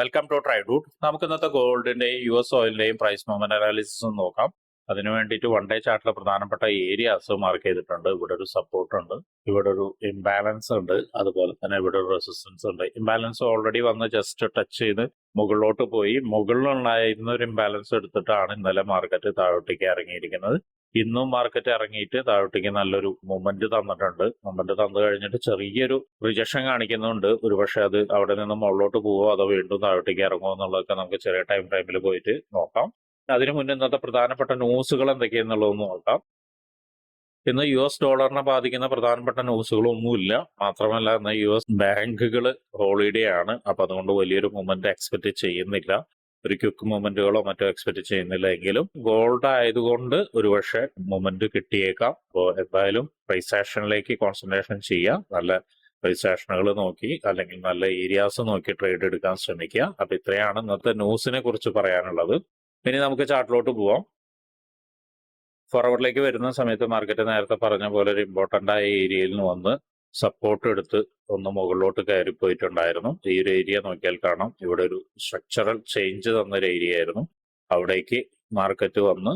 Welcome to try ട്രൈഡൂട്ട് നമുക്ക് ഇന്നത്തെ ഗോൾഡിന്റെയും യു എസ് ഓയിലിന്റെയും പ്രൈസ് മൂവ്മെന്റ് അനാലിസിസ് നോക്കാം. അതിനു വേണ്ടിയിട്ട് വൺ ഡേ ചാർട്ടിലെ പ്രധാനപ്പെട്ട ഏരിയാസ് മാർക്ക് ചെയ്തിട്ടുണ്ട്. ഇവിടെ ഒരു സപ്പോർട്ട് ഉണ്ട്. ഇവിടെ ഒരു ഇംബാലൻസ് ഉണ്ട്. അതുപോലെ തന്നെ ഇവിടെ ഒരു റെസിസ്റ്റൻസ് ഉണ്ട്. ഇംബാലൻസ് ഓൾറെഡി വന്ന് ജസ്റ്റ് ടച്ച് ചെയ്ത് മുകളിലോട്ട് പോയി. മുകളിലുണ്ടായിരുന്ന ഒരു ഇംബാലൻസ് എടുത്തിട്ടാണ് ഇന്നലെ മാർക്കറ്റ് താഴോട്ടേക്ക് ഇറങ്ങിയിരിക്കുന്നത്. ഇന്നും മാർക്കറ്റ് ഇറങ്ങിയിട്ട് താഴോട്ടേക്ക് നല്ലൊരു മൂവ്മെന്റ് തന്നിട്ടുണ്ട്. മൂവ്മെന്റ് തന്നു കഴിഞ്ഞിട്ട് ചെറിയൊരു റിജക്ഷൻ കാണിക്കുന്നുണ്ട്. ഒരുപക്ഷെ അത് അവിടെ നിന്ന് മുകളിലോട്ട് പോവോ അതോ വീണ്ടും താഴോട്ടേക്ക് ഇറങ്ങുമോ എന്നുള്ളതൊക്കെ നമുക്ക് ചെറിയ ടൈം ഫ്രെയിമിൽ പോയിട്ട് നോക്കാം. അതിനു മുന്നേ ഇന്നത്തെ പ്രധാനപ്പെട്ട ന്യൂസുകൾ എന്തൊക്കെയാണെന്നുള്ളതൊന്ന് നോക്കാം. ഇന്ന് യു എസ് ഡോളറിനെ ബാധിക്കുന്ന പ്രധാനപ്പെട്ട ന്യൂസുകളൊന്നുമില്ല മാത്രമല്ല ഇന്ന് യു എസ് ബാങ്കുകൾ ഹോളിഡേ ആണ്. അപ്പൊ അതുകൊണ്ട് വലിയൊരു മൂവ്മെന്റ് എക്സ്പെക്ട് ചെയ്യുന്നില്ല. ഒരു ക്വിക്ക് മൂവ്മെന്റുകളോ മറ്റോ എക്സ്പെക്ട് ചെയ്യുന്നില്ല എങ്കിലും ഗോൾഡ് ആയതുകൊണ്ട് ഒരുപക്ഷെ മൂവ്മെന്റ് കിട്ടിയേക്കാം. അപ്പോൾ എന്തായാലും പ്രൈസ് ആക്ഷനിലേക്ക് കോൺസെൻട്രേഷൻ ചെയ്യാം. നല്ല പ്രൈസ് ആക്ഷനുകൾ നോക്കി അല്ലെങ്കിൽ നല്ല ഏരിയാസ് നോക്കി ട്രേഡ് എടുക്കാൻ ശ്രമിക്കുക. അപ്പൊ ഇത്രയാണ് ഇന്നത്തെ ന്യൂസിനെ കുറിച്ച് പറയാനുള്ളത്. ഇനി നമുക്ക് ചാർട്ടിലോട്ട് പോവാം. ഫോർവേഡിലേക്ക് വരുന്ന സമയത്ത് മാർക്കറ്റ് നേരത്തെ പറഞ്ഞ പോലെ ഒരു ഇമ്പോർട്ടന്റ് ആയ ഏരിയയിൽ നിന്ന് വന്ന് സപ്പോർട്ട് എടുത്ത് ഒന്ന് മുകളിലോട്ട് കയറി പോയിട്ടുണ്ടായിരുന്നു. ഈ ഒരു ഏരിയ നോക്കിയാൽ കാണാം. ഇവിടെ ഒരു സ്ട്രക്ചറൽ ചേഞ്ച് തന്നൊരു ഏരിയ ആയിരുന്നു. അവിടേക്ക് മാർക്കറ്റ് വന്ന്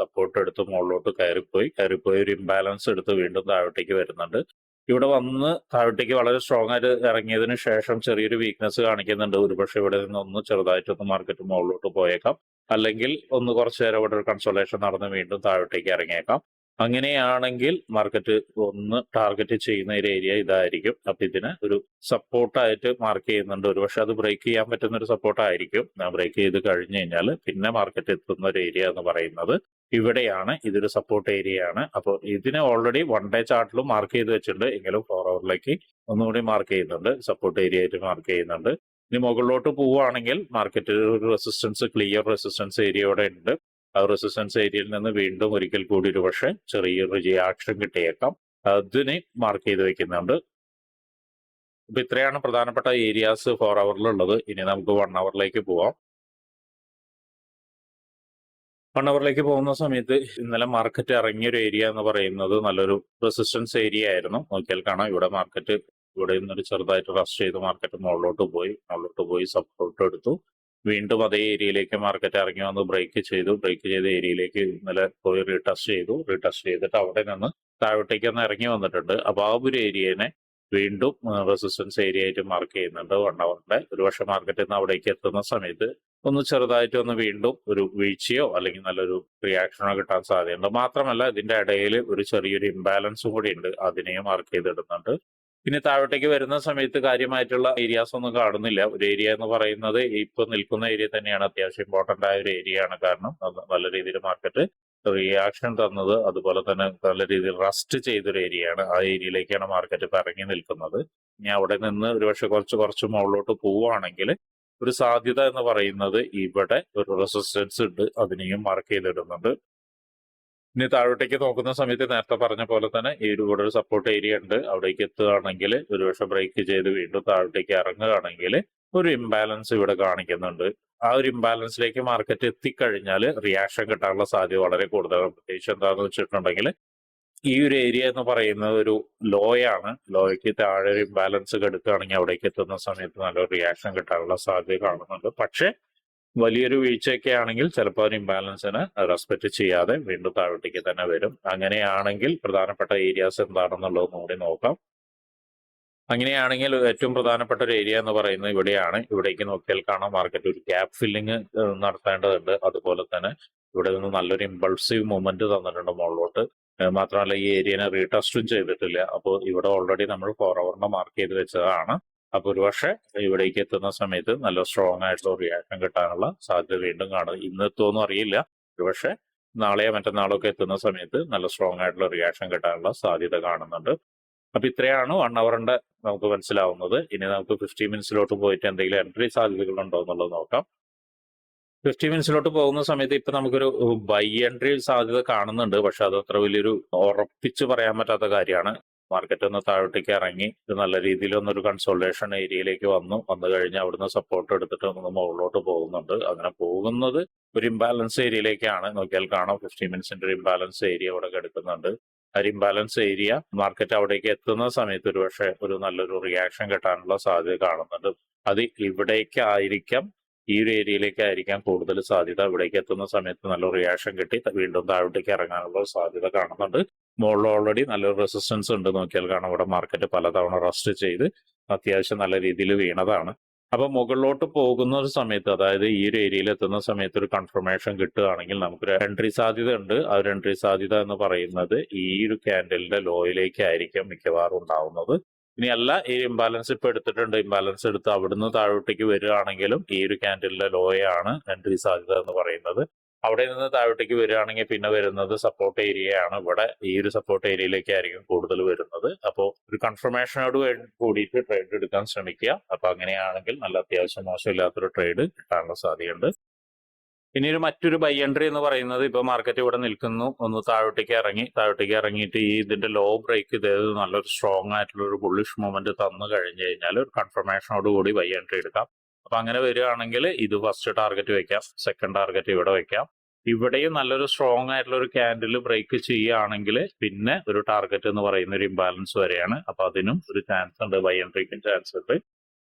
സപ്പോർട്ട് എടുത്ത് മുകളിലോട്ട് കയറിപ്പോയി. കയറിപ്പോയി ഒരു ഇംബാലൻസ് എടുത്ത് വീണ്ടും താഴോട്ടേക്ക് വരുന്നുണ്ട്. ഇവിടെ വന്ന് താഴോട്ടേക്ക് വളരെ സ്ട്രോങ് ആയിട്ട് ഇറങ്ങിയതിന് ശേഷം ചെറിയൊരു വീക്ക്നെസ് കാണിക്കുന്നുണ്ട്. ഒരുപക്ഷെ ഇവിടെ നിന്ന് ഒന്ന് ചെറുതായിട്ടൊന്ന് മാർക്കറ്റ് മുകളിലോട്ട് പോയേക്കാം. അല്ലെങ്കിൽ ഒന്ന് കുറച്ച് നേരം ഇവിടെ ഒരു കൺസോളേഷൻ നടന്ന് വീണ്ടും താഴോട്ടേക്ക് ഇറങ്ങിയേക്കാം. അങ്ങനെയാണെങ്കിൽ മാർക്കറ്റ് ഒന്ന് ടാർഗറ്റ് ചെയ്യുന്ന ഒരു ഏരിയ ഇതായിരിക്കും. അപ്പൊ ഇതിന് ഒരു സപ്പോർട്ടായിട്ട് മാർക്ക് ചെയ്യുന്നുണ്ട്. ഒരുപക്ഷെ അത് ബ്രേക്ക് ചെയ്യാൻ പറ്റുന്ന ഒരു സപ്പോർട്ട് ആയിരിക്കും ബ്രേക്ക് ചെയ്ത് കഴിഞ്ഞു കഴിഞ്ഞാൽ പിന്നെ മാർക്കറ്റ് എത്തുന്ന ഒരു ഏരിയ എന്ന് പറയുന്നത് ഇവിടെയാണ്. ഇതൊരു സപ്പോർട്ട് ഏരിയ ആണ്. അപ്പോൾ ഇതിനെ ഓൾറെഡി വൺ ഡേ ചാർട്ടിലും മാർക്ക് ചെയ്ത് വെച്ചിട്ടുണ്ട്. എങ്കിലും ഫോർ അവറിലേക്ക് ഒന്നുകൂടി മാർക്ക് ചെയ്യുന്നുണ്ട്. സപ്പോർട്ട് ഏരിയ ആയിട്ട് മാർക്ക് ചെയ്യുന്നുണ്ട്. ഇനി മുകളിലോട്ട് പോവുകയാണെങ്കിൽ മാർക്കറ്റ് ഒരു റെസിസ്റ്റൻസ് ക്ലിയർ റെസിസ്റ്റൻസ് ഏരിയ ഇവിടെ ഉണ്ട്. റെസിസ്റ്റൻസ് ഏരിയയിൽ നിന്ന് വീണ്ടും ഒരിക്കൽ കൂടി ഒരു പക്ഷേ ചെറിയൊരു റിയാക്ഷൻ കിട്ടിയേക്കാം. അതിനെ മാർക്ക് ചെയ്ത് വെക്കുന്നുണ്ട്. അപ്പൊ ഇത്രയാണ് പ്രധാനപ്പെട്ട ഏരിയാസ് ഫോർ അവറിലുള്ളത് ഇനി നമുക്ക് വൺ അവറിലേക്ക് പോവാം. വൺ അവറിലേക്ക് പോകുന്ന സമയത്ത് ഇന്നലെ മാർക്കറ്റ് ഇറങ്ങിയ ഒരു ഏരിയ എന്ന് പറയുന്നത് നല്ലൊരു റെസിസ്റ്റൻസ് ഏരിയ ആയിരുന്നു. നോക്കിയാൽ കാണാം. ഇവിടെ മാർക്കറ്റ് ഇവിടെ നിന്നൊരു ചെറുതായിട്ട് റസ്റ്റ് ചെയ്ത് മാർക്കറ്റ് മുകളിലോട്ട് പോയി. മുകളിലോട്ട് പോയി സപ്പോർട്ട് എടുത്തു. വീണ്ടും അതേ ഏരിയയിലേക്ക് മാർക്കറ്റ് ഇറങ്ങി വന്ന് ബ്രേക്ക് ചെയ്തു. ബ്രേക്ക് ചെയ്ത ഏരിയയിലേക്ക് ഇന്നലെ പോയി റീടെസ്റ്റ് ചെയ്തു. റീടെസ്റ്റ് ചെയ്തിട്ട് അവിടെ നിന്ന് താഴോട്ടേക്ക് ഒന്ന് ഇറങ്ങി വന്നിട്ടുണ്ട്. അപ്പോൾ ആ ഒരു ഏരിയനെ വീണ്ടും റെസിസ്റ്റൻസ് ഏരിയ ആയിട്ട് മാർക്ക് ചെയ്യുന്നുണ്ട് വൺ അവറിന്റെ ഒരു പക്ഷെ മാർക്കറ്റിൽ നിന്ന് അവിടേക്ക് എത്തുന്ന സമയത്ത് ഒന്ന് ചെറുതായിട്ട് ഒന്ന് വീണ്ടും ഒരു വീഴ്ചയോ അല്ലെങ്കിൽ നല്ലൊരു റിയാക്ഷനോ കിട്ടാൻ സാധ്യതയുണ്ട്. മാത്രമല്ല ഇതിന്റെ ഇടയിൽ ഒരു ചെറിയൊരു ഇംബാലൻസും കൂടി ഉണ്ട്. അതിനെയും മാർക്ക് ചെയ്തിടുന്നുണ്ട്. പിന്നെ താഴോട്ടേക്ക് വരുന്ന സമയത്ത് കാര്യമായിട്ടുള്ള ഏരിയാസ് ഒന്നും കാണുന്നില്ല. ഒരു ഏരിയ എന്ന് പറയുന്നത് ഇപ്പൊ നിൽക്കുന്ന ഏരിയ തന്നെയാണ് അത്യാവശ്യം ഇമ്പോർട്ടന്റ് ആയ ഒരു ഏരിയ ആണ്. കാരണം നല്ല രീതിയിൽ മാർക്കറ്റ് റിയാക്ഷൻ തന്നത് അതുപോലെ തന്നെ നല്ല രീതിയിൽ റസ്റ്റ് ചെയ്തൊരു ഏരിയ ആണ്. ആ ഏരിയയിലേക്കാണ് മാർക്കറ്റ് ഇപ്പൊ ഇറങ്ങി നിൽക്കുന്നത്. ഇനി അവിടെ നിന്ന് ഒരുപക്ഷെ കുറച്ച് കുറച്ച് മുകളിലോട്ട് പോവുകയാണെങ്കിൽ ഒരു സാധ്യത എന്ന് പറയുന്നത് ഇവിടെ ഒരു റെസിസ്റ്റൻസ് ഉണ്ട്. അതിനെയും മാർക്ക് ചെയ്തിടുന്നുണ്ട്. ഇനി താഴോട്ടേക്ക് നോക്കുന്ന സമയത്ത് നേരത്തെ പറഞ്ഞ പോലെ തന്നെ ഈ ഇവിടെ ഒരു സപ്പോർട്ട് ഏരിയ ഉണ്ട്. അവിടേക്ക് എത്തുകയാണെങ്കിൽ ഒരുപക്ഷെ ബ്രേക്ക് ചെയ്ത് വീണ്ടും താഴോട്ടേക്ക് ഇറങ്ങുകയാണെങ്കിൽ ഒരു ഇംബാലൻസ് ഇവിടെ കാണിക്കുന്നുണ്ട്. ആ ഒരു ഇംബാലൻസിലേക്ക് മാർക്കറ്റ് എത്തിക്കഴിഞ്ഞാൽ റിയാക്ഷൻ കിട്ടാനുള്ള സാധ്യത വളരെ കൂടുതലാണ്. പ്രത്യേകിച്ച് എന്താണെന്ന് വെച്ചിട്ടുണ്ടെങ്കിൽ ഈ ഒരു ഏരിയ എന്ന് പറയുന്നത് ഒരു ലോയാണ്. ലോയ്ക്ക് താഴെ ഒരു ഇംബാലൻസ് എടുക്കുകയാണെങ്കിൽ അവിടേക്ക് എത്തുന്ന സമയത്ത് നല്ലൊരു റിയാക്ഷൻ കിട്ടാനുള്ള സാധ്യത കാണുന്നുണ്ട്. പക്ഷേ വലിയൊരു വീഴ്ചയൊക്കെ ആണെങ്കിൽ ചിലപ്പോൾ ഒരു ഇംബാലൻസിന് റെസ്പെക്ട് ചെയ്യാതെ വീണ്ടും താഴോട്ടേക്ക് തന്നെ വരും. അങ്ങനെയാണെങ്കിൽ പ്രധാനപ്പെട്ട ഏരിയാസ് എന്താണെന്നുള്ളത് കൂടി നോക്കാം. അങ്ങനെയാണെങ്കിൽ ഏറ്റവും പ്രധാനപ്പെട്ട ഒരു ഏരിയ എന്ന് പറയുന്നത് ഇവിടെയാണ്. ഇവിടേക്ക് നോക്കിയാൽ കാണാം മാർക്കറ്റ് ഒരു ഗ്യാപ്പ് ഫില്ലിങ് നടത്തേണ്ടതുണ്ട്. അതുപോലെ തന്നെ ഇവിടെ നിന്ന് നല്ലൊരു ഇമ്പൾസീവ് മൂവ്മെന്റ് തന്നിട്ടുണ്ട് മുകളിലോട്ട്. മാത്രമല്ല ഈ ഏരിയനെ റീടെസ്റ്റും ചെയ്തിട്ടില്ല. അപ്പോൾ ഇവിടെ ഓൾറെഡി നമ്മൾ ഫോർ അവറിനെ മാർക്ക് ചെയ്ത് വെച്ചതാണ്. അപ്പൊ ഒരുപക്ഷെ ഇവിടേക്ക് എത്തുന്ന സമയത്ത് നല്ല സ്ട്രോങ് ആയിട്ടുള്ള റിയാക്ഷൻ കിട്ടാനുള്ള സാധ്യത വീണ്ടും കാണും. ഇന്ന് എത്തുമെന്നും അറിയില്ല. ഒരുപക്ഷെ നാളെയോ മറ്റന്നാളോ ഒക്കെ എത്തുന്ന സമയത്ത് നല്ല സ്ട്രോങ് ആയിട്ടുള്ള റിയാക്ഷൻ കിട്ടാനുള്ള സാധ്യത കാണുന്നുണ്ട്. അപ്പൊ ഇത്രയാണ് വൺ അവറിന്റെ നമുക്ക് മനസ്സിലാവുന്നത്. ഇനി നമുക്ക് ഫിഫ്റ്റി മിനിറ്റ്സിലോട്ട് പോയിട്ട് എന്തെങ്കിലും എൻട്രി സാധ്യതകൾ ഉണ്ടോ എന്നുള്ളത് നോക്കാം. ഫിഫ്റ്റി മിനിറ്റ്സിലോട്ട് പോകുന്ന സമയത്ത് ഇപ്പൊ നമുക്കൊരു ബൈ എൻട്രി സാധ്യത കാണുന്നുണ്ട്. പക്ഷെ അത് അത്ര വലിയൊരു ഉറപ്പിച്ച് പറയാൻ പറ്റാത്ത കാര്യമാണ്. മാർക്കറ്റ് ഒന്ന് താഴോട്ടേക്ക് ഇറങ്ങി ഇത് നല്ല രീതിയിൽ ഒന്നൊരു കൺസോൾട്ടേഷൻ ഏരിയയിലേക്ക് വന്നു. വന്നു കഴിഞ്ഞ് അവിടുന്ന് സപ്പോർട്ട് എടുത്തിട്ട് ഒന്ന് മുകളിലോട്ട് പോകുന്നുണ്ട്. അങ്ങനെ പോകുന്നത് ഒരു ഇംബാലൻസ് ഏരിയയിലേക്കാണ് നോക്കിയാൽ കാണാം ഫിഫ്റ്റി മിനിറ്റ്സിന്റെ ഒരു ഇംബാലൻസ് ഏരിയ ഇവിടെ ആ ഒരു ഇംബാലൻസ് ഏരിയ മാർക്കറ്റ് അവിടേക്ക് എത്തുന്ന സമയത്ത് ഒരു പക്ഷേ ഒരു നല്ലൊരു റിയാക്ഷൻ കിട്ടാനുള്ള സാധ്യത കാണുന്നുണ്ട്. അത് ഇവിടേക്കായിരിക്കാം ഈ ഒരു ഏരിയയിലേക്കായിരിക്കാം കൂടുതൽ സാധ്യത. ഇവിടേക്ക് എത്തുന്ന സമയത്ത് നല്ല റിയാക്ഷൻ കിട്ടി. വീണ്ടും താഴോട്ടേക്ക് ഇറങ്ങാനുള്ള സാധ്യത കാണുന്നുണ്ട്. മുകളിൽ ഓൾറെഡി നല്ലൊരു റെസിസ്റ്റൻസ് ഉണ്ട് നോക്കിയാൽ കാണാം. ഇവിടെ മാർക്കറ്റ് പലതവണ റസ്റ്റ് ചെയ്ത് അത്യാവശ്യം നല്ല രീതിയിൽ വീണതാണ്. അപ്പൊ മുകളിലോട്ട് പോകുന്ന ഒരു സമയത്ത് അതായത് ഈ ഒരു ഏരിയയിൽ എത്തുന്ന സമയത്ത് ഒരു കൺഫർമേഷൻ കിട്ടുകയാണെങ്കിൽ നമുക്കൊരു എൻട്രി സാധ്യത ഉണ്ട് ആ ഒരു എൻട്രി സാധ്യത എന്ന് പറയുന്നത് ഈ ഒരു ക്യാൻഡലിന്റെ ലോയിലേക്കായിരിക്കും മിക്കവാറും ഉണ്ടാവുന്നത്. ഇനി അല്ല ഈ ഇംബാലൻസ് ഇപ്പൊ എടുത്തിട്ടുണ്ട്. ഇംബാലൻസ് എടുത്ത് അവിടുന്ന് താഴോട്ടേക്ക് വരികയാണെങ്കിലും ഈ ഒരു ക്യാൻഡലിന്റെ ലോയാണ് എൻട്രി സാധ്യത എന്ന് പറയുന്നത്. അവിടെ നിന്ന് താഴോട്ടേക്ക് വരികയാണെങ്കിൽ പിന്നെ വരുന്നത് സപ്പോർട്ട് ഏരിയയാണ് ഇവിടെ ഈ ഒരു സപ്പോർട്ട് ഏരിയയിലേക്കായിരിക്കും കൂടുതൽ വരുന്നത്. അപ്പോൾ ഒരു കൺഫർമേഷനോട് കൂടിയിട്ട് ട്രേഡ് എടുക്കാൻ ശ്രമിക്കുക. അപ്പൊ അങ്ങനെയാണെങ്കിൽ നല്ല അത്യാവശ്യം മോശമില്ലാത്തൊരു ട്രേഡ് കിട്ടാനുള്ള സാധ്യതയുണ്ട്. ഇനി ഒരു മറ്റൊരു ബൈ എൻട്രി എന്ന് പറയുന്നത് ഇപ്പൊ മാർക്കറ്റ് ഇവിടെ നിൽക്കുന്നു. ഒന്ന് താഴോട്ടേക്ക് ഇറങ്ങി. താഴോട്ടേക്ക് ഇറങ്ങിയിട്ട് ഈ ഇതിന്റെ ലോ ബ്രേക്ക് ചെയ്ത് നല്ലൊരു സ്ട്രോങ് ആയിട്ടുള്ള ഒരു ബുള്ളിഷ് മൂവ്മെന്റ് തന്നു കഴിഞ്ഞു കഴിഞ്ഞാൽ ഒരു കൺഫർമേഷനോട് കൂടി ബൈ എൻട്രി എടുക്കാം. അപ്പൊ അങ്ങനെ വരികയാണെങ്കിൽ ഇത് ഫസ്റ്റ് ടാർഗറ്റ് വെക്കാം സെക്കൻഡ് ടാർഗറ്റ് ഇവിടെ വെക്കാം. ഇവിടെയും നല്ലൊരു സ്ട്രോങ് ആയിട്ടുള്ള ഒരു ക്യാൻഡിൽ ബ്രേക്ക് ചെയ്യുകയാണെങ്കിൽ പിന്നെ ഒരു ടാർഗറ്റ് എന്ന് പറയുന്ന ഒരു ഇംബാലൻസ് വരെയാണ്. അപ്പൊ അതിനും ഒരു ചാൻസ് ഉണ്ട് ബൈ എൻട്രിക്കും ചാൻസ് ഉണ്ട്.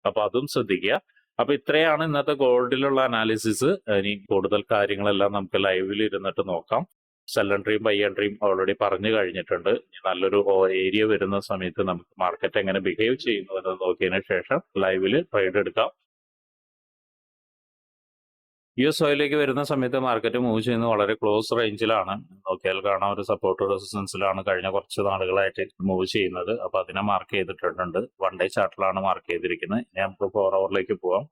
അപ്പൊ അതും ശ്രദ്ധിക്കുക. അപ്പൊ ഇത്രയാണ് ഇന്നത്തെ ഗോൾഡിലുള്ള അനാലിസിസ് ഇനി കൂടുതൽ കാര്യങ്ങളെല്ലാം നമുക്ക് ലൈവിൽ ഇരുന്നിട്ട് നോക്കാം. സെല്ലൻട്രിയും ബൈ എൻട്രിയും ഓൾറെഡി പറഞ്ഞു കഴിഞ്ഞിട്ടുണ്ട്. നല്ലൊരു ഏരിയ വരുന്ന സമയത്ത് നമുക്ക് മാർക്കറ്റ് എങ്ങനെ ബിഹേവ് ചെയ്യുന്നു എന്ന് നോക്കിയതിനു ശേഷം ലൈവിൽ ട്രേഡ് എടുക്കാം. യു എസ് ഓയിലേക്ക് വരുന്ന സമയത്ത് മാർക്കറ്റ് മൂവ് ചെയ്യുന്നത് വളരെ ക്ലോസ് റേഞ്ചിലാണ്. നോക്കിയാൽ കാണാം ഒരു സപ്പോർട്ട് റെസിസ്റ്റൻസിലാണ് കഴിഞ്ഞ കുറച്ച് നാളുകളായിട്ട് മൂവ് ചെയ്യുന്നത്. അപ്പൊ അതിനെ മാർക്ക് ചെയ്തിട്ടുണ്ട്. വൺ ഡേ ചാർട്ടിലാണ് മാർക്ക് ചെയ്തിരിക്കുന്നത്. ഇനി നമുക്ക് ഫോർ അവറിലേക്ക് പോവാം.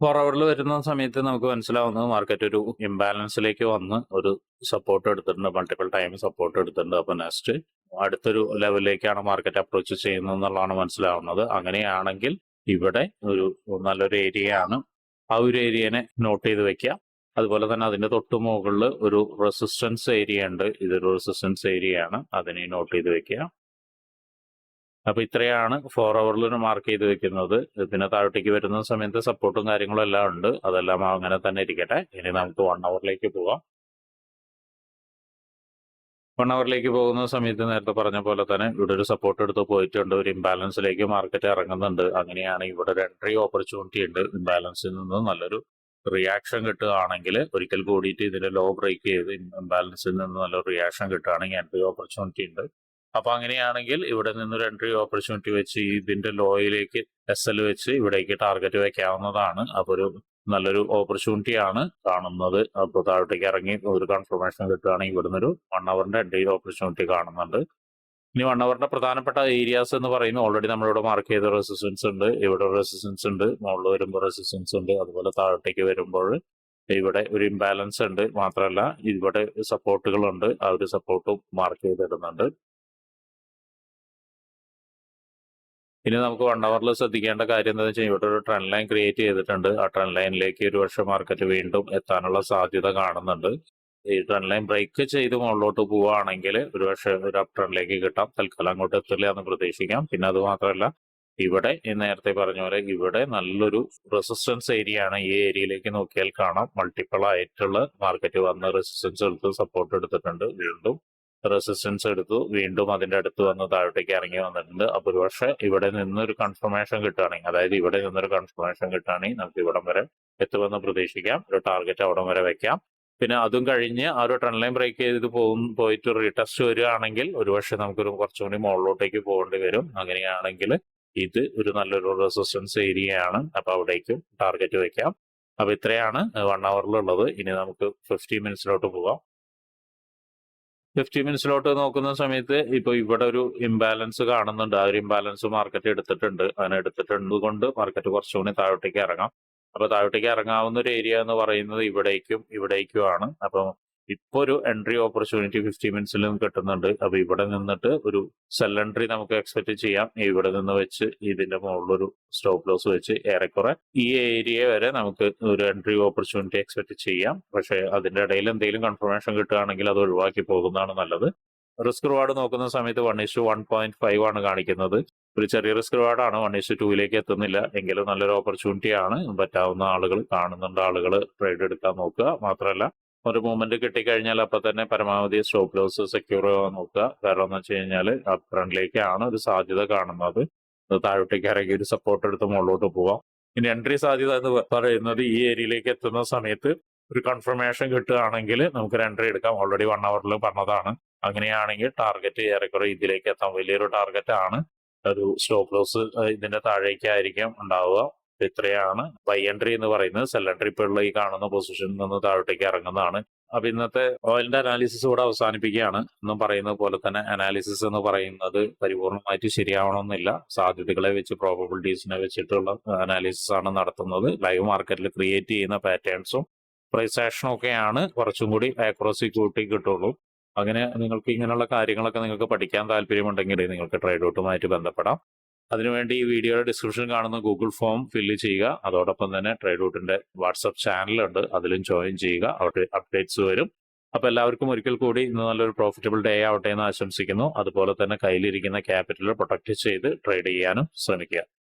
ഫോർ അവറിൽ വരുന്ന സമയത്ത് നമുക്ക് മനസ്സിലാവുന്നത് മാർക്കറ്റ് ഒരു ഇംബാലൻസിലേക്ക് വന്ന് ഒരു സപ്പോർട്ട് എടുത്തിട്ടുണ്ട്. മൾട്ടിപ്പിൾ ടൈം സപ്പോർട്ട് എടുത്തിട്ടുണ്ട്. അപ്പൊ നെക്സ്റ്റ് അടുത്തൊരു ലെവലിലേക്കാണ് മാർക്കറ്റ് അപ്രോച്ച് ചെയ്യുന്നത് എന്നുള്ളതാണ് മനസ്സിലാവുന്നത്. അങ്ങനെയാണെങ്കിൽ ഇവിടെ ഒരു നല്ലൊരു ഏരിയ ആണ് ആ ഒരു ഏരിയനെ നോട്ട് ചെയ്ത് വെക്കുക. അതുപോലെ തന്നെ അതിന്റെ തൊട്ടു മുകളിൽ ഒരു റെസിസ്റ്റൻസ് ഏരിയ ഉണ്ട്. ഇതൊരു റെസിസ്റ്റൻസ് ഏരിയ ആണ്. അതിനെ നോട്ട് ചെയ്ത് വെക്കുക. അപ്പൊ ഇത്രയാണ് ഫോർ അവറിൽ മാർക്ക് ചെയ്ത് വെക്കുന്നത്. ഇതിന് താഴോട്ടേക്ക് വരുന്ന സമയത്ത് സപ്പോർട്ടും കാര്യങ്ങളും എല്ലാം ഉണ്ട്. അതെല്ലാം അങ്ങനെ തന്നെ ഇരിക്കട്ടെ. ഇനി നമുക്ക് വൺ അവറിലേക്ക് പോവാം. വൺ അവറിലേക്ക് പോകുന്ന സമയത്ത് നേരത്തെ പറഞ്ഞ പോലെ തന്നെ ഇവിടെ ഒരു സപ്പോർട്ട് എടുത്ത് പോയിട്ടുണ്ട്. ഒരു ഇംബാലൻസിലേക്ക് മാർക്കറ്റ് ഇറങ്ങുന്നുണ്ട്. അങ്ങനെയാണ് ഇവിടെ ഒരു എൻട്രി ഓപ്പർച്യൂണിറ്റി ഉണ്ട്. ഇംബാലൻസിൽ നിന്ന് നല്ലൊരു റിയാക്ഷൻ കിട്ടുകയാണെങ്കിൽ ഒരിക്കൽ കൂടിയിട്ട് ഇതിന്റെ ലോ ബ്രേക്ക് ചെയ്ത് ഇംബാലൻസിൽ നിന്ന് നല്ലൊരു റിയാക്ഷൻ കിട്ടുകയാണെങ്കിൽ എൻട്രി ഓപ്പർച്യൂണിറ്റി ഉണ്ട്. അപ്പൊ അങ്ങനെയാണെങ്കിൽ ഇവിടെ നിന്നൊരു എൻട്രി ഓപ്പർച്യൂണിറ്റി വെച്ച് ഇതിന്റെ ലോയിലേക്ക് എസ് എൽ വെച്ച് ഇവിടേക്ക് ടാർഗറ്റ് വെക്കാവുന്നതാണ്. അപ്പൊ ഒരു നല്ലൊരു ഓപ്പർച്യൂണിറ്റി ആണ് കാണുന്നത്. അപ്പോൾ താഴോട്ടേക്ക് ഇറങ്ങി ഒരു കൺഫർമേഷൻ കിട്ടുകയാണെങ്കിൽ ഇവിടുന്ന് ഒരു വൺ അവറിന്റെ ഡേ ഓപ്പർച്യൂണിറ്റി കാണുന്നുണ്ട്. ഇനി വൺ അവറിന്റെ പ്രധാനപ്പെട്ട ഏരിയാസ് എന്ന് പറയുന്നത് ഓൾറെഡി നമ്മളിവിടെ മാർക്ക് ചെയ്ത റെസിസ്റ്റൻസ് ഉണ്ട്. ഇവിടെ റെസിസ്റ്റൻസ് ഉണ്ട്. മുകളിൽ വരുമ്പോൾ റെസിസ്റ്റൻസ് ഉണ്ട്. അതുപോലെ താഴോട്ടേക്ക് വരുമ്പോൾ ഇവിടെ ഒരു ഇംബാലൻസ് ഉണ്ട്. മാത്രമല്ല ഇവിടെ സപ്പോർട്ടുകളുണ്ട് ആ ഒരു സപ്പോർട്ടും മാർക്ക് ചെയ്തിടുന്നുണ്ട്. ഇനി നമുക്ക് വൺ അവറിൽ ശ്രദ്ധിക്കേണ്ട കാര്യം എന്താണെന്ന് വെച്ചാൽ ഇവിടെ ഒരു ട്രെൻഡ് ലൈൻ ക്രിയേറ്റ് ചെയ്തിട്ടുണ്ട്. ആ ട്രെൻഡ് ലൈനിലേക്ക് ഒരു വർഷം മാർക്കറ്റ് വീണ്ടും എത്താനുള്ള സാധ്യത കാണുന്നുണ്ട്. ഈ ട്രെൻഡ് ലൈൻ ബ്രേക്ക് ചെയ്ത് മുകളിലോട്ട് പോവുകയാണെങ്കിൽ ഒരു പക്ഷേ ഒരു അപ് ട്രെൻഡിലേക്ക് കിട്ടാം. തൽക്കാലം അങ്ങോട്ട് എത്തില്ല എന്ന് പ്രതീക്ഷിക്കാം. പിന്നെ അത് മാത്രമല്ല ഇവിടെ നേരത്തെ പറഞ്ഞ പോലെ ഇവിടെ നല്ലൊരു റെസിസ്റ്റൻസ് ഏരിയ ആണ്. ഈ ഏരിയയിലേക്ക് നോക്കിയാൽ കാണാം. മൾട്ടിപ്പിൾ ആയിട്ടുള്ള മാർക്കറ്റ് വന്ന് റെസിസ്റ്റൻസ് എടുത്ത് സപ്പോർട്ട് എടുത്തിട്ടുണ്ട്. വീണ്ടും റെസിസ്റ്റൻസ് എടുത്തു. വീണ്ടും അതിന്റെ അടുത്ത് വന്ന് താഴോട്ടേക്ക് ഇറങ്ങി വന്നിട്ടുണ്ട്. ഒരു പക്ഷേ ഇവിടെ നിന്നൊരു കൺഫർമേഷൻ കിട്ടുകയാണെങ്കിൽ അതായത് ഇവിടെ നിന്നൊരു കൺഫർമേഷൻ കിട്ടുകയാണെങ്കിൽ നമുക്ക് ഇവിടം വരെ എത്തുമെന്ന് പ്രതീക്ഷിക്കാം. ഒരു ടാർഗറ്റ് അവിടം വരെ വെക്കാം. പിന്നെ അതും കഴിഞ്ഞ് ആ ഒരു ട്രെൻഡ് ലൈൻ ബ്രേക്ക് ചെയ്ത് പോകും പോയിട്ട് റീടെസ്റ്റ് വരികയാണെങ്കിൽ ഒരുപക്ഷെ നമുക്കൊരു കുറച്ചുകൂടി മുകളിലോട്ടേക്ക് പോകേണ്ടി വരും. അങ്ങനെയാണെങ്കിൽ ഇത് ഒരു നല്ലൊരു റെസിസ്റ്റൻസ് ഏരിയയാണ്. ആണ് അപ്പൊ അവിടേക്കും ടാർഗറ്റ് വെക്കാം. അപ്പൊ ഇത്രയാണ് വൺ അവറിലുള്ളത് ഇനി നമുക്ക് ഫിഫ്റ്റി മിനിറ്റ്സിലോട്ട് പോവാം. ഫിഫ്റ്റി മിനിറ്റ്സിലോട്ട് നോക്കുന്ന സമയത്ത് ഇപ്പൊ ഇവിടെ ഒരു ഇംബാലൻസ് കാണുന്നുണ്ട്. ആ ഒരു ഇംബാലൻസ് മാർക്കറ്റ് എടുത്തിട്ടുണ്ട്. അങ്ങനെ എടുത്തിട്ടുണ്ട് കൊണ്ട് മാർക്കറ്റ് കുറച്ചുകൂടി താഴോട്ടേക്ക് ഇറങ്ങാം. അപ്പൊ താഴോട്ടേക്ക് ഇറങ്ങാവുന്ന ഒരു ഏരിയ എന്ന് പറയുന്നത് ഇവിടേക്കും ഇവിടേക്കും ആണ് അപ്പൊ ഇപ്പൊ ഒരു എൻട്രി ഓപ്പർച്യൂണിറ്റി ഫിഫ്റ്റി മിനിറ്റ്സിലും കിട്ടുന്നുണ്ട്. അപ്പോൾ ഇവിടെ നിന്നിട്ട് ഒരു സെൽ എൻട്രി നമുക്ക് എക്സ്പെക്ട് ചെയ്യാം. ഇവിടെ നിന്ന് വെച്ച് ഇതിന്റെ മുകളിലൊരു സ്റ്റോപ്പ് ലോസ് വെച്ച് ഏറെക്കുറെ ഈ ഏരിയ വരെ നമുക്ക് ഒരു എൻട്രി ഓപ്പർച്യൂണിറ്റി എക്സ്പെക്ട് ചെയ്യാം. പക്ഷേ അതിന്റെ ഇടയിൽ എന്തെങ്കിലും കൺഫർമേഷൻ കിട്ടുകയാണെങ്കിൽ അത് ഒഴിവാക്കി പോകുന്നതാണ് നല്ലത്. റിസ്ക് റിവാർഡ് നോക്കുന്ന സമയത്ത് one is to one point five ആണ് കാണിക്കുന്നത്. ഒരു ചെറിയ റിസ്ക് റിവാർഡാണ് വൺ ഇസ്റ്റു ടൂയിലേക്ക് എത്തുന്നില്ല. എങ്കിലും നല്ലൊരു ഓപ്പർച്യൂണിറ്റി ആണ്. പറ്റാവുന്ന ആളുകൾ കാണുന്നുണ്ട് ആളുകൾ ട്രേഡ് എടുക്കാൻ നോക്കുക. മാത്രമല്ല ഒരു മൂവ്മെന്റ് കിട്ടിക്കഴിഞ്ഞാൽ അപ്പൊ തന്നെ പരമാവധി സ്റ്റോപ്പ് ലോസ് സെക്യൂർ ചെയ്യാൻ നോക്കുക. കാരണം എന്ന് വെച്ച് കഴിഞ്ഞാൽ അപ് ട്രെൻഡിലേക്കാണ് ഒരു സാധ്യത കാണുന്നത്. താഴോട്ടേക്ക് ഇറങ്ങി ഒരു സപ്പോർട്ട് എടുത്ത് മുകളിലോട്ട് പോവാം. ഇനി എൻട്രി സാധ്യത എന്ന് പറയുന്നത് ഈ ഏരിയയിലേക്ക് എത്തുന്ന സമയത്ത് ഒരു കൺഫർമേഷൻ കിട്ടുകയാണെങ്കിൽ നമുക്ക് ഒരു എൻട്രി എടുക്കാം. ഓൾറെഡി വൺ അവറിൽ പറഞ്ഞതാണ്. അങ്ങനെയാണെങ്കിൽ ടാർഗറ്റ് ഏറെക്കുറെ ഇതിലേക്ക് എത്താം. വലിയൊരു ടാർഗറ്റ് ആണ്. ഒരു സ്റ്റോപ്പ് ലോസ് ഇതിന്റെ താഴേക്കായിരിക്കും ഉണ്ടാവുക. ഇത്രയാണ് ബൈ എൻട്രി എന്ന് പറയുന്നത് സെൽ എൻട്രി ഈ കാണുന്ന പൊസിഷനിൽ നിന്ന് താഴോട്ടേക്ക് ഇറങ്ങുന്നതാണ്. അപ്പൊ ഇന്നത്തെ ഓയിലിന്റെ അനാലിസിസ് ഇവിടെ അവസാനിപ്പിക്കുകയാണ്. എന്നും പറയുന്നത് പോലെ തന്നെ അനാലിസിസ് എന്ന് പറയുന്നത് പരിപൂർണമായിട്ട് ശരിയാവണമെന്നില്ല. സാധ്യതകളെ വെച്ച് പ്രോബബിലിറ്റീസിനെ വെച്ചിട്ടുള്ള അനാലിസിസ് ആണ് നടത്തുന്നത്. ലൈവ് മാർക്കറ്റിൽ ക്രിയേറ്റ് ചെയ്യുന്ന പാറ്റേൺസും പ്രൈസ് ആക്ഷനും ഒക്കെയാണ് കുറച്ചും കൂടി ആക്യുറസി കൂട്ടി കിട്ടുള്ളൂ. അങ്ങനെ നിങ്ങൾക്ക് ഇങ്ങനെയുള്ള കാര്യങ്ങളൊക്കെ നിങ്ങൾക്ക് പഠിക്കാൻ താല്പര്യമുണ്ടെങ്കിൽ നിങ്ങൾക്ക് ട്രേഡ് ഔട്ടുമായിട്ട് ബന്ധപ്പെടാം. അതിനുവേണ്ടി ഈ വീഡിയോയുടെ ഡിസ്ക്രിപ്ഷൻ കാണുന്ന ഗൂഗിൾ ഫോം ഫില്ല് ചെയ്യുക. അതോടൊപ്പം തന്നെ ട്രേഡ് ഔട്ടിന്റെ വാട്സപ്പ് ചാനലുണ്ട് അതിലും ജോയിൻ ചെയ്യുക. അവിടെ അപ്ഡേറ്റ്സ് വരും. അപ്പൊ എല്ലാവർക്കും ഒരിക്കൽ കൂടി ഇന്ന് നല്ലൊരു പ്രോഫിറ്റബിൾ ഡേ ആവട്ടെ എന്ന് ആശംസിക്കുന്നു. അതുപോലെ തന്നെ കയ്യിലിരിക്കുന്ന ക്യാപിറ്റൽ പ്രൊട്ടക്ട് ചെയ്ത് ട്രേഡ് ചെയ്യാനും ശ്രമിക്കുക.